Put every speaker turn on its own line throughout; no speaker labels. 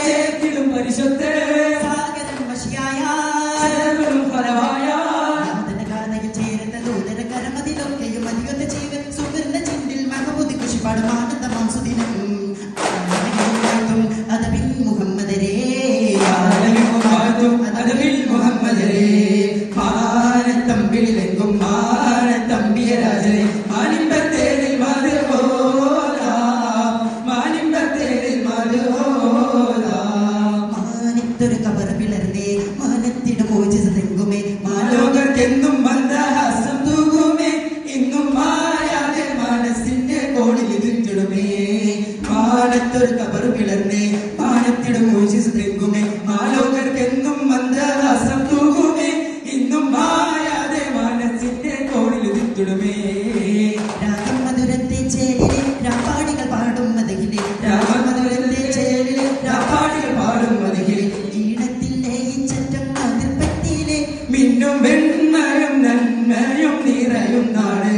ചേർത്തിടും പരിശുദ്ധേ ഫലമായ
ചേരുന്ന ദൂതര കരമതിലൊക്കെയും അധികത്തെ ജീവൻ സുഗന്ധ ചിന്തിൽ മഹബുദി കൃഷിപ്പാട് മാനന്ദ സുദിനം കബർ
തെങ്ങുമേ മാലോകർക്കെന്നും തൂകുമേ ഇന്നും മായാതെ മനസ്സിന്റെ കോണിൽ ഇരുട്ടിടുമേ
രാഗം മധുരത്തെ ചേലിലെ രാപ്പാടികൾ പാടും ചേലിലെ
രാപ്പാടികൾ പാടും
ഈണത്തിൽ ലയിച്ചറ്റം
മിന്നും വെണ്ണയും നന്മയും നിറയും നാട്.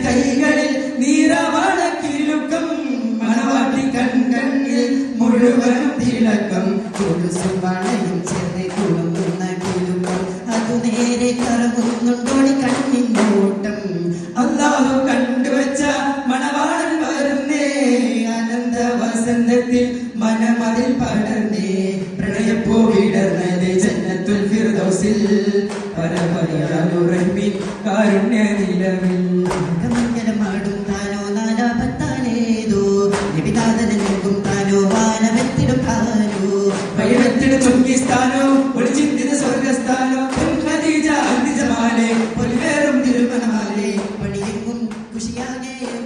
കൈകളിൽ നീരവണക്കിലുക്കം മണവാട്ടി കൺകണ്ണിൽ മുഴുവനും തിളക്കം.
കൊലുസും വളയും ചേർന്ന് കുളുങ്ങുന്ന കിലുക്കം. അതു നേരെ കറങ്ങുന്നുണ്ടോടി കണ്ണിന്റെ ഓട്ടം.
അല്ലാഹു കണ്ടുവച്ച മണവാളൻ വരുന്നേ അനന്ത വസന്തത്തിൽ മനമതിൽ പടർന്നേ. പ്രണയപ്പോ വിടർന്നത് ജന്നത്തുൽ ഫിർദൗസിൽ. പരമയാലു റഹ്മിൻ കാരുണ്യ നിലവിൽ.
Hoje alguém